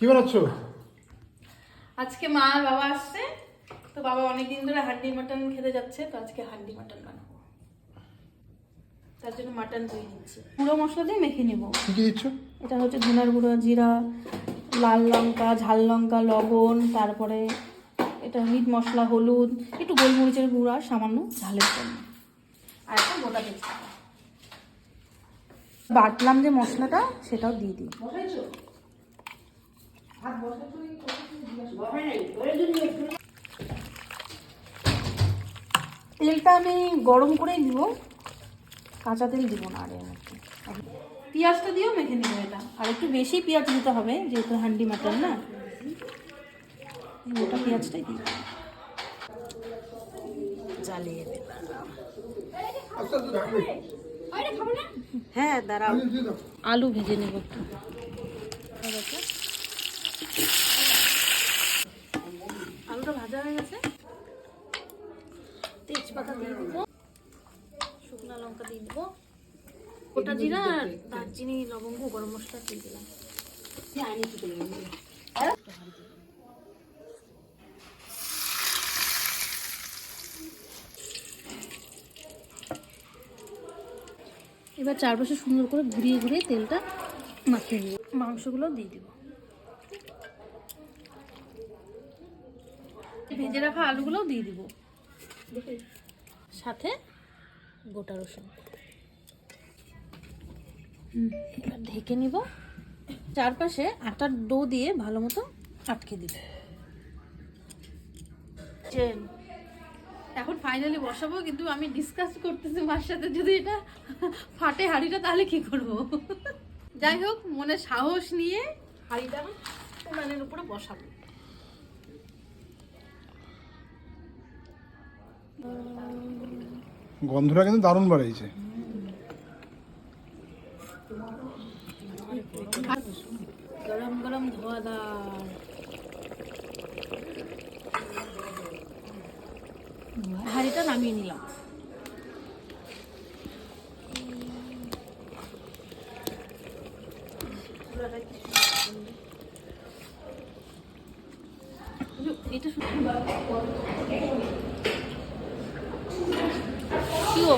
কি বানাচ্ছ? আজকে মা আর বাবা আসছে তো বাবা অনেকদিন ধরে হান্ডি মাটন খেতে যাচ্ছে তো আজকে হান্ডি মাটন বানাবো। তার জন্য মাটন ধুয়ে নিচ্ছি গুঁড়ো মশলা দিয়ে মেখে নেব। কি দিচ্ছ? এটা হচ্ছে ধনার গুঁড়ো জিরা লাল লঙ্কা ঝাল লঙ্কা লবণ তারপরে এটা মিট মশলা হলুদ একটু গোলমরিচের গুঁড়ো সামান্য ঝালের জন্য। আর একটা গোটা তেজপাতা বাটলাম যে মশলাটা সেটাও দিয়ে দিই। তেলটা আমি গরম করেই দিব কাঁচা তেল দিব না আর পেঁয়াজটা দিয়েও মেখে নেব এটা। আর একটু বেশি পেঁয়াজ দিতে হবে যেহেতু হান্ডি মাটন না। গোটা পেঁয়াজটাই দিই। জ্বালিয়ে দিলাম। হ্যাঁ দাঁড়াও। আলু ভেজে নেব একটু। তেজপাতা দিয়ে দেবো। শুকনো লঙ্কা দিয়ে দেবো। গোটা জিরা আর দারচিনি লবঙ্গ গরম মশলা দিয়ে দিলাম। এবার চারপাশে সুন্দর করে ঘুরিয়ে ঘুরিয়ে তেলটা মাখিয়ে দিব মাংসগুলো দিয়ে দিব। ভেজে রাখা আলুগুলোও দিয়ে দিব। সাথে গোটা রসুন। হুম, এবার ঢেকে নিব। চারপাশে আটার ডো দিয়ে ভালো মতো আটকে দিব। এখন ফাইনালি বসাবো কিন্তু আমি ডিসকাস করতেছি মার সাথে। যদি এটা ফাটে হাঁড়িটা তাহলে কি করব? যাই হোক মনে সাহস নিয়ে হাঁড়িটা উনানের উপরে বসাবো। গন্ধটা কিন্তু দারুণ বাড়াইছে। গরম গরম ধোয়াদার হাঁড়িটা নামিয়ে নিলাম। এটা শুধু তো?